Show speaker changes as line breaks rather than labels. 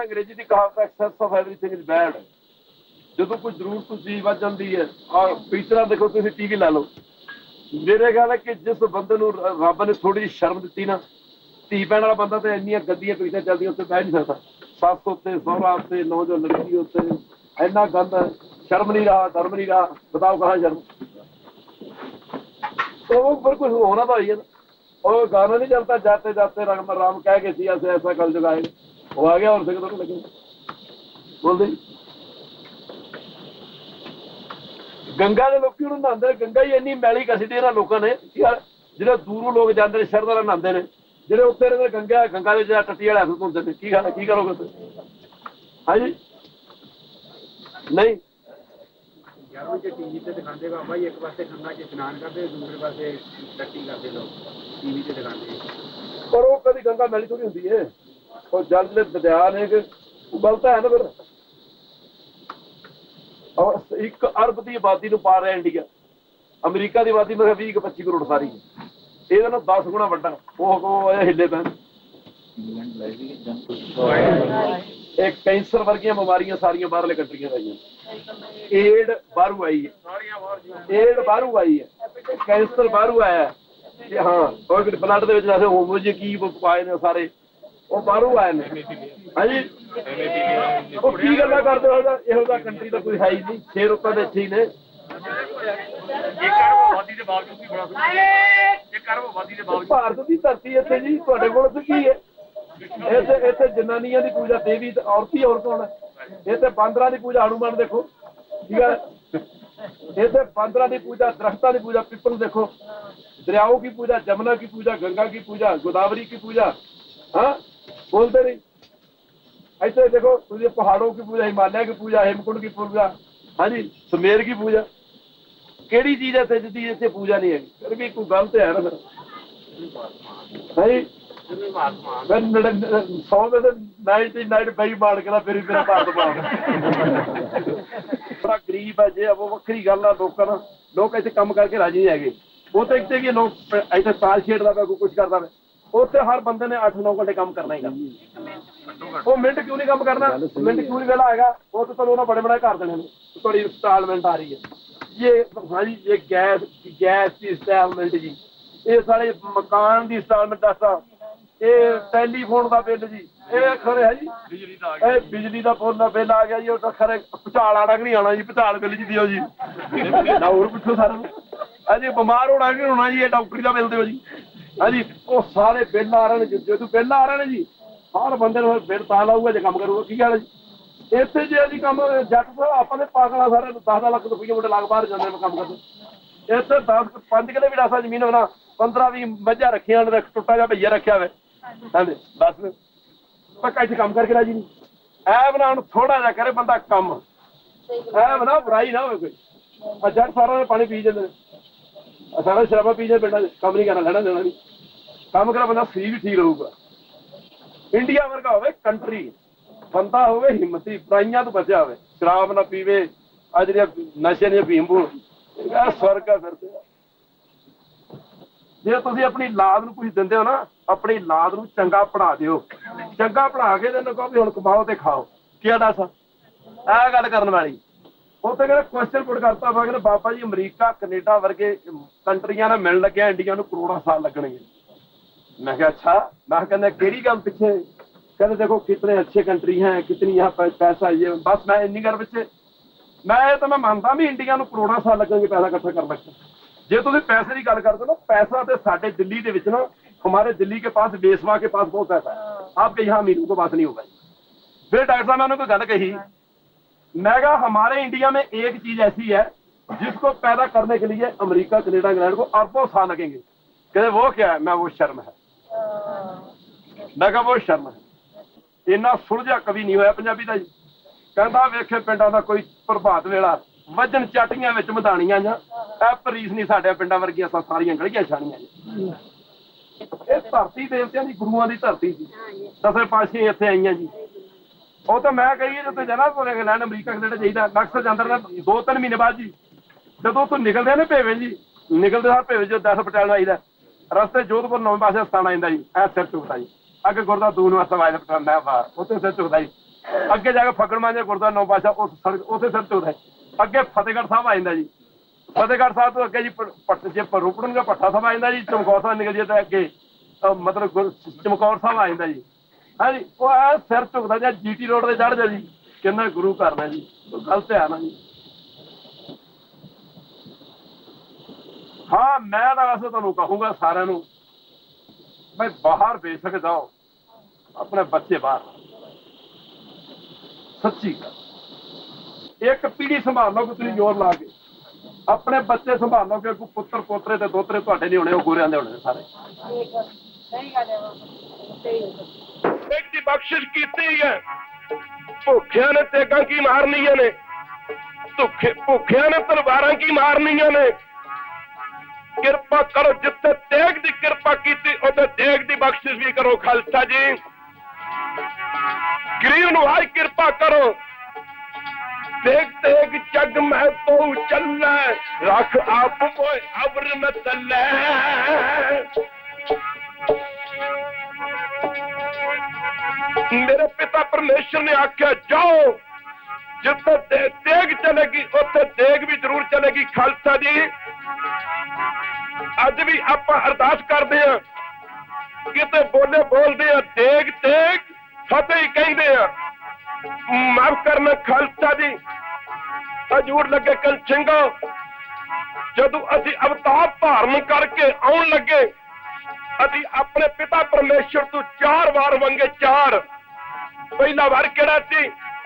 ਨਾ ਅੰਗਰੇਜ਼ੀ ਦੀ ਕਹਾਵਤ excess of everything is bad ਜਦੋਂ ਕੋਈ ਜ਼ਰੂਰਤ ਤੋਂ ਚੀਜ਼ ਵੱਧ ਜਾਂਦੀ ਹੈ ਆ ਪਿਛਲਾ ਦੇਖੋ ਤੁਸੀਂ ਟੀਵੀ ਲਾ ਲਓ ਮੇਰੇ ਖਿਆਲ ਹੈ ਕਿ ਜਿਸ ਬੰਦੇ ਨੂੰ ਰ- ਰੱਬ ਨੇ ਥੋੜੀ ਜਿਹੀ ਸ਼ਰਮ ਦਿੱਤੀ ਨਾ ਧੀ ਭੈਣ ਵਾਲਾ ਬੰਦਾ ਤੇ ਇੰਨੀਆਂ ਗੱਦੀਆਂ ਪੀਛੇ ਚੱਲਦੀਆਂ ਉੱਤੇ ਬਹਿ ਨਹੀਂ ਸਕਦਾ ਸੱਸ ਉੱਤੇ ਸਹੁਰਾ ਉੱਤੇ ਨੌਜਵਾਨ ਲੜਕੀ ਉੱਤੇ ਇੰਨਾ ਗੰਦ ਹੈ, ਸ਼ਰਮ ਨਹੀਂ ਰਹਾ ਧਰਮ ਨਹੀਂ ਰਹਾ ਬਤਾਓ ਕਹਾਂ ਸ਼ਰਮ तो वो पर कुछ होना तो है ना और गाना नहीं चलता जाते जाते राम राम कह के सिया से ऐसा कल जगाएगा वो आ गया और से तो लगे बोल दे ਗੰਗਾ ਦੇ ਲੋਕੀ ਉਹਨੂੰ ਨਹਾਉਂਦੇ ਨੇ ਗੰਗਾ ਹੀ ਇੰਨੀ ਮੈਲੀ ਕਸਟੀ ਇਹਨਾਂ ਲੋਕਾਂ ਨੇ ਕਿ ਯਾਰ ਜਿਹੜੇ ਦੂਰੋਂ ਲੋਕ ਜਾਂਦੇ ਨੇ ਸ਼ਰਧਾ ਨਾਲ ਨਹਾਉਂਦੇ ਨੇ ਜਿਹੜੇ ਉੱਤੇ ਰਹਿੰਦੇ ਨੇ ਗੰਗਾ ਗੰਗਾ ਦੇ ਜਿਹੜਾ ਟੱਟੀ ਵਾਲੇ ਹੱਥ ਧੁੰਦੇ ਨੇ ਕੀ ਗੱਲ ਕੀ ਕਰੋਗੇ ਤੁਸੀਂ ਹਾਂਜੀ ਨਹੀਂ
ਯਾਰੋਂ ਜੇ ਟੀਵੀ ਤੇ ਦਿਖਾਉਂਦੇ ਬਾਬਾ ਜੀ ਇੱਕ ਪਾਸੇ ਗੰਗਾ 'ਚ ਇਸ਼ਨਾਨ ਕਰਦੇ ਦੂਸਰੇ ਪਾਸੇ ਟੱਟੀ ਕਰਦੇ ਲੋਕ ਟੀਵੀ ਤੇ ਦਿਖਾਉਂਦੇ
ਪਰ ਉਹ ਕਦੀ ਗੰਗਾ ਮੈਲੀ ਥੋੜੀ ਹੁੰਦੀ ਏ ਉਹ ਜਲ ਦੇ ਦਰਿਆ ਨੇ ਕਿ ਗਲਤ ਹੈ ਨਾ ਫਿਰ। ਔਰ ਇੱਕ ਅਰਬ ਦੀ ਆਬਾਦੀ ਨੂੰ ਪਾਰ ਰਿਹਾ ਇੰਡੀਆ ਅਮਰੀਕਾ ਦੀ ਆਬਾਦੀ ਮੇਰੇ 20 ਕੁ 25 ਕਰੋੜ ਸਾਰੀ। ਹੈ। ਇਹਦੇ ਨਾਲ 10 ਗੁਣਾ ਵੱਡਾ। ਉਹ ਉਹ ਹਿੱਲੇ ਪੈਣ। ਇਹ ਕੈਂਸਰ ਵਰਗੀਆਂ ਬਿਮਾਰੀਆਂ ਸਾਰੀਆਂ ਬਾਹਰਲੇ ਕੰਟਰੀਆਂ ਆਈਆਂ ਏਡ ਬਾਹਰੋਂ ਆਈ ਹੈ। ਏਡ ਬਾਹਰੋਂ ਆਈ ਹੈ। ਕੈਂਸਰ ਬਾਹਰੋਂ ਆਇਆ ਹੈ। ਤੇ ਹਾਂ ਉਹ ਬਲੱਡ ਦੇ ਵਿੱਚ ਵੈਸੇ ਹੋਮੋਜੀ ਕੀ ਪਾਏ ਨੇ ਸਾਰੇ। ਉਹ ਬਾਹਰੋਂ ਆਏ ਨੇ ਹਾਂਜੀ ਉਹ ਕੀ ਗੱਲਾਂ ਕਰਦੇ ਹੋ ਇਹਦਾ- ਇਹੋ ਜਿਹਾ ਕੰਟਰੀ ਦਾ ਕੋਈ ਹੈ ਹੀ ਨਹੀਂ ਛੇ ਰੁਪਏ ਦੇ ਇੱਥੇ ਹੀ ਨੇ
ਇੱਕ ਅਰਬ ਆਬਾਦੀ ਦੇ ਬਾਵਜੂਦ ਵੀ ਬੜਾ ਕੁਝ ਇੱਕ ਅਰਬ ਆਬਾਦੀ ਦੇ ਬਾਵਜੂਦ
ਭਾਰਤ ਦੀ ਧਰਤੀ ਇੱਥੇ ਜੀ ਤੁਹਾਡੇ ਕੋਲ ਤੇ ਕੀ ਹੈ ਇੱਥੇ ਇੱਥੇ ਜਨਾਨੀਆਂ ਦੀ ਪੂਜਾ ਦੇਵੀ ਤੇ ਔਰਤੀ ਹੋਰ ਕੌਣ ਹੈ ਇੱਥੇ ਬਾਂਦਰਾਂ ਦੀ ਪੂਜਾ ਹਨੂਮਾਨ ਦੇਖੋ ਠੀਕ ਹੈ ਇੱਥੇ ਬਾਂਦਰਾਂ ਦੀ ਪੂਜਾ ਦਰਖਤਾਂ ਦੀ ਪੂਜਾ ਪਿੱਪਲ ਦੇਖੋ दरियाओं की पूजा जमुना की पूजा गंगा की पूजा गोदावरी की पूजा हाँ बोलते नहीं। ऐसे देखो, तुझे पहाड़ों की पूजा, हिमालय की पूजा, हेमकुंड की पूजा हाँ जी, सुमेर की पूजा। केड़ी चीज़ है जी जिसे पूजा नहीं है। फिर भी कोई गलत है ना भाई सौ में से नाइनटी नाइन बई मार के फिर मेरा पास मार बड़ा गरीब है जे वो वक्री गल है लोग ना। लोग ऐसे कम करके राज़ी नहीं है वो तो एक लोग ऐसे साल छेड़ता पे कुछ करता पे ਉੱਥੇ ਹਰ ਬੰਦੇ ਨੇ 8-9 ਘੰਟੇ ਕੰਮ ਕਰਨਾ ਹੀ ਕਰਨਾ ਉਹ ਮਿੰਟ ਕਿਉਂ ਨਹੀਂ ਕੰਮ ਕਰਨਾ? ਮਿੰਟ ਕਿਉਂ ਨਹੀਂ ਵੇਲਾ ਹੈਗਾ? ਉਹ ਤਾਂ ਤੁਹਾਨੂੰ ਉਹਨਾਂ ਬੜੇ ਬੜੇ ਕਰ ਦੇਣੇ ਨੇ। ਤੁਹਾਡੀ ਇੰਸਟਾਲਮੈਂਟ ਆ ਰਹੀ ਹੈ। ਇਹ ਹਾਂਜੀ ਇਹ ਗੈਸ ਗੈਸ ਦੀ ਇੰਸਟਾਲਮੈਂਟ ਜੀ। ਇਹ ਸਾਰੇ ਮਕਾਨ ਦੀ ਇੰਸਟਾਲਮੈਂਟ ਦੱਸਦਾ ਇਹ ਟੈਲੀਫੋਨ ਦਾ ਬਿੱਲ ਜੀ। ਇਹ ਖਰੇ ਹੈ ਜੀ। ਬਿਜਲੀ ਦਾ ਇਹ ਬਿਜਲੀ ਦਾ ਫੋਨ ਦਾ ਬਿੱਲ ਆ ਗਿਆ ਜੀ। ਉਹ ਤਾਂ ਖਰੇ ਭੁਚਾਲ ਆੜਾ ਕਿ ਨਹੀਂ ਆਣਾ ਜੀ? ਭੁਚਾਲ ਬਿੱਲ ਜੀ ਦਿਓ ਜੀ। ਨਾ ਹੋਰ ਪੁੱਛੋ ਸਾਰਿਆਂ ਨੂੰ। ਹਾਂਜੀ ਬਿਮਾਰ ਹੋਣਾ ਕਿ ਹੋਣਾ ਜੀ? ਇਹ ਡਾਕਟਰੀ ਦਾ ਬਿੱਲ ਦਿਓ ਜੀ। ਹਾਂਜੀ, ਉਹ ਸਾਰੇ ਬਿੱਲ ਆ ਰਹੇ ਨੇ, ਜੇ ਤੂੰ ਬਿੱਲ ਆ ਰਹੇ ਨੇ ਜੀ, ਹਰ ਬੰਦੇ ਨੂੰ ਬਿੱਲ ਤਾਂ ਲਾਊਗਾ, ਜੇ ਕੰਮ ਕਰੂਗਾ, ਕੀ ਗੱਲ ਜੀ? ਇੱਥੇ ਜੇ ਅਸੀਂ ਕੰਮ, ਜੱਟ ਸਾਹਿਬ, ਆਪਾਂ ਦੇ ਪਾਗਲਾ ਸਾਰੇ 10 ਲੱਖ ਰੁਪਏ ਮੁੰਡੇ ਲੱਗ ਬਾਹਰ ਜਾਂਦੇ ਨੇ ਕੰਮ ਕਰਦੇ ਇੱਥੇ 10 5 ਕਿਲੇ ਵੀ ਰਾਸਾ ਜ਼ਮੀਨ ਹੋਣਾ 15 20 ਮੱਝਾਂ ਰੱਖੀਆਂ ਨੇ ਟੁੱਟਾ ਜਾ ਭਈਆ ਰੱਖਿਆ ਹੋਵੇ। ਹਾਂਜੀ, ਬਸ। ਪੱਕਾ ਇੱਥੇ ਕੰਮ ਕਰਕੇ ਰਾਜੀ ਨਹੀਂ। ਐ ਹੁਣ ਥੋੜਾ ਜਿਹਾ ਕਰੇ ਬੰਦਾ ਕੰਮ। ਐ ਬਣਾ, ਬੁਰਾਈ ਨਾ ਹੋਵੇ ਕੋਈ। ਆ ਜੱਟ ਸਾਰਾ ਪਾਣੀ ਪੀ ਜਾਂਦੇ ਨੇ। ਸਾਰਾ ਸ਼ਰਾਬਾ ਪੀ ਜਾਂਦੇ ਪਿੰਡਾਂ ਕੰਮ ਨਹੀਂ ਕਰਨਾ ਲੈਣਾ ਦੇਣਾ ਨਹੀਂ ਕੰਮ ਕਰਾ ਬੰਦਾ ਸਰੀਰ ਵੀ ਠੀਕ ਰਹੂਗਾ। ਇੰਡੀਆ ਵਰਗਾ ਹੋਵੇ ਕੰਟਰੀ ਬੰਦਾ ਹੋਵੇ ਹਿੰਮਤੀ ਪ੍ਰਾਈਆਂ ਤੋਂ ਬਚਿਆ ਹੋਵੇ, ਸ਼ਰਾਬ ਨਾ ਪੀਵੇ ਆ ਜਿਹੜੀਆਂ ਨਸ਼ੇ ਦੀਆਂ ਪੀਂਬੂ ਇਹ ਸਵਰਗ ਆ ਫਿਰ ਜੇ ਤੁਸੀਂ ਆਪਣੀ ਲਾਦ ਨੂੰ ਕੁਝ ਦਿੰਦੇ ਹੋ ਨਾ, ਆਪਣੀ ਲਾਦ ਨੂੰ ਚੰਗਾ ਪੜਾ ਦਿਓ। ਚੰਗਾ ਪੜਾ ਕੇ ਇਹਨੂੰ ਕਹੋ ਵੀ ਹੁਣ ਕਮਾਓ ਤੇ ਖਾਓ। ਕੀ ਦੱਸ ਇਹ ਗੱਲ ਕਰਨ ਵਾਲੀ। ਉੱਥੇ ਕਹਿੰਦੇ ਕੁਐਸਚਨ ਪੁੱਟ ਕਰਤਾ ਵਾ ਕਹਿੰਦੇ ਬਾਬਾ ਜੀ ਅਮਰੀਕਾ ਕੈਨੇਡਾ ਵਰਗੇ ਕੰਟਰੀਆਂ ਨਾਲ ਮਿਲਣ ਲੱਗਿਆ ਇੰਡੀਆ ਨੂੰ ਕਰੋੜਾਂ ਸਾਲ ਲੱਗਣਗੇ मैं क्या अच्छा मैं कहने केड़ी गल पीछे कहते देखो कितने अच्छे कंट्री हैं कितनी यहाँ पे पैसा ये बस मैं इन्नी गल पीछे मैं तो मैं मानता भी इंडिया ਨੂੰ ਕਰੋੜਾਂ ਸਾਲ ਲੱਗਣਗੇ ਪੈਸਾ ਇਕੱਠਾ ਕਰਨ ਵਿੱਚ ਜੇ ਤੁਸੀਂ ਪੈਸੇ ਦੀ ਗੱਲ ਕਰਦੇ ਹੋ ਨਾ पैसा ਤੇ ਸਾਡੇ ਦਿੱਲੀ ਦੇ ਵਿੱਚ ਨਾ हमारे दिल्ली के पास बेसवा के पास बहुत पैसा है आपके यहाँ अमीरों को पास नहीं होगा फिर डॉक्टर साहब मैंने कोई गल कही मैं कहा हमारे इंडिया में एक चीज ऐसी है जिसको पैदा करने के लिए अमेरिका कनाडा इंग्लैंड को अरबों साल लगेंगे कहते वो क्या है मैं वो शर्म है ਮੈਂ ਕਿਹਾ ਉਹ ਸ਼ਰਮ ਹੈ ਇੰਨਾ ਸੁਲਝਿਆ ਕਵੀ ਨਹੀਂ ਹੋਇਆ ਪੰਜਾਬੀ ਦਾ ਜੀ ਕਹਿੰਦਾ ਵੇਖੇ ਪਿੰਡਾਂ ਦਾ ਕੋਈ ਪ੍ਰਭਾਤ ਵੇਲਾ ਵਜਨ ਚਾਟੀਆਂ ਵਿੱਚ ਮਧਾਣੀਆਂ ਜਾਂ ਐ ਪਰੀਸ ਨਹੀਂ ਸਾਡੇ ਪਿੰਡਾਂ ਵਰਗੀਆਂ ਸਾ- ਸਾਰੀਆਂ ਗਲੀਆਂ ਛਾਣੀਆਂ ਜੀ ਇਹ ਧਰਤੀ ਦੇਵਤਿਆਂ ਦੀ ਗੁਰੂਆਂ ਦੀ ਧਰਤੀ ਸੀ ਦਸੇ ਪਾਸ਼ੇ ਇੱਥੇ ਆਈਆਂ ਜੀ ਉਹ ਤਾਂ ਮੈਂ ਕਹੀ ਜਿੱਥੇ ਜਨਾ ਕੋਲੇ ਇੰਗਲੈਂਡ ਅਮਰੀਕਾ ਕੈਨੇਡਾ ਚਾਹੀਦਾ ਅਕਸਰ ਜਾਂਦਾ ਰਹਿੰਦਾ ਦੋ ਤਿੰਨ ਮਹੀਨੇ ਬਾਅਦ ਜੀ। ਜਦੋਂ ਤੋਂ ਨਿਕਲਦੇ ਨੇ ਭੇਵੇ ਜੀ, ਨਿਕਲਦੇ ਸਾਰ ਭੇਵੇ ਜੋ 10 ਪਟਿਆਲਾ ਆਈਦਾ। ਰਸਤੇ ਜੋਧਪੁਰ ਨਵੇਂ ਪਾਸੇ ਸਥਾਨ ਆਇੰਦਾ ਜੀ, ਐ ਸਿਰ ਝੁਕਦਾ ਜੀ। ਅੱਗੇ ਗੁਰਦਾ ਦੂਨ ਵਾਸਤੇ ਆਇਦਾ ਪਟਿਆਲਾ, ਮੈਂ ਬਾਹਰ, ਉੱਥੇ ਸਿਰ ਝੁਕਦਾ ਜੀ।
ਅੱਗੇ ਜਾ ਕੇ ਫਕੜਮਾਂਜੇ ਗੁਰਦੁਆਰਾ ਨੌ ਪਾਸ਼ਾ ਉਸ ਸੜਕ, ਉੱਥੇ ਸਿਰ ਚੁਕਦਾ ਉਹਦਾ ਅੱਗੇ ਫਤਿਹਗੜ੍ਹ ਸਾਹਿਬ ਆ ਜਾਂਦਾ ਜੀ। ਫਤਿਹਗੜ੍ਹ ਸਾਹਿਬ ਤੋਂ ਅੱਗੇ ਜੀ ਪੱਟ, ਜੇ ਪ- ਰੋਪੜਨ ਦਾ ਪੱਠਾ ਸਾਹਿਬ ਆ ਜਾਂਦਾ ਜੀ, ਚਮਕੌਰ ਸਾਹਿਬ ਨਿਕਲ ਜੇ ਤਾਂ ਅੱਗੇ ਮਤਲਬ ਗੁਰ- ਚਮਕੌਰ ਸਾਹਿਬ ਆ ਜਾਂਦਾ ਜੀ। ਹਾਂਜੀ, ਉਹ ਆ ਸਿਰ ਝੁਕਦਾ ਜਾਂ ਜੀਟੀ ਰੋਡ ਤੇ ਚੜ ਜਾ ਜੀ। ਕਿੰਨਾ ਗੁਰੂ ਕਰਨਾ ਜੀ, ਉਹ ਗਲਤ ਹੈ ਨਾ ਜੀ। ਹਾਂ, ਮੈਂ ਤਾਂ ਵੈਸੇ ਤੁਹਾਨੂੰ ਕਹੂੰਗਾ ਸਾਰਿਆਂ ਨੂੰ ਮੈਂ ਬਾਹਰ ਬੇਸ਼ੱਕ ਜਾਓ, ਆਪਣੇ ਬੱਚੇ ਬਾਹਰ। ਸੱਚੀ ਗੱਲ। ਇੱਕ ਪੀੜੀ ਸੰਭਾਲ ਲਓ ਕਿ ਤੁਸੀਂ ਜ਼ੋਰ ਲਾ ਕੇ। ਆਪਣੇ ਬੱਚੇ ਸੰਭਾਲ ਲਓ ਕਿ ਕੋਈ ਪੁੱਤਰ, ਪੋਤਰੇ ਤੇ ਦੋਤਰੇ ਤੁਹਾਡੇ ਨਹੀਂ ਹੋਣੇ, ਉਹ ਗੋਰਿਆਂ ਦੇ ਹੋਣੇ ਨੇ ਸਾਰੇ।
ਇੱਕ ਦੀ ਬਖਸ਼ਿਸ਼ ਕੀਤੀ ਹੈ। ਭੁੱਖਿਆਂ ਨੇ ਤੇਗਾਂ ਕੀ ਮਾਰਨੀਆਂ ਨੇ? ਭੁੱਖੇ ਭੁੱਖਿਆਂ ਨੇ ਤਲਵਾਰਾਂ ਕੀ ਮਾਰਨੀਆਂ ਨੇ? ਕਿਰਪਾ ਕਰੋ, ਜਿੱਥੇ ਤੇਗ ਦੀ ਕਿਰਪਾ ਕੀਤੀ, ਉੱਥੇ ਤੇਗ ਦੀ ਬਖਸ਼ਿਸ਼ ਵੀ ਕਰੋ, ਖਾਲਸਾ ਜੀ। ਗਰੀਬ ਨੂੰ ਹਾਈ ਕਿਰਪਾ ਕਰੋ। ਤੇਗ ਤੇਗ ਜਗ ਮੈਂ ਤੋ ਚੱਲੈ, ਰੱਖ ਆਪ ਕੋਈ ਅਬਰ ਨ ਤੱਲੈ। ਮੇਰੇ ਪਰਮੇਸ਼ਰ ਨੇ ਆਖਿਆ, ਜਾਓ, ਜਿੱਥੇ ਤੇ- ਤੇਗ ਚਲੇਗੀ, ਉੱਥੇ ਦੇਗ ਵੀ ਜ਼ਰੂਰ ਚਲੇਗੀ, ਖਾਲਸਾ ਜੀ। ਅੱਜ ਵੀ ਆਪਾਂ ਅਰਦਾਸ ਕਰਦੇ ਆ ਕਿਤੇ ਬੋਲੇ ਬੋਲਦੇ ਆ ਦੇਗ ਤੇਗ, ਫਤਿਹ ਹੀ ਕਹਿੰਦੇ ਆ ਮਾਫ ਕਰਨਾ, ਖਾਲਸਾ ਜੀ। ਹਜੂਰ ਲੱਗੇ ਕਲ ਸਿੰਘੋ, ਜਦੋਂ ਅਸੀਂ ਅਵਤਾਰ ਧਾਰਨ ਕਰਕੇ ਆਉਣ ਲੱਗੇ, ਅਸੀਂ ਆਪਣੇ ਪਿਤਾ ਪਰਮੇਸ਼ਰ ਤੋਂ ਚਾਰ ਵਾਰ ਮੰਗੇ, ਚਾਰ। ਪਹਿਲਾ ਵਾਰ ਕਿਹੜਾ ਸੀ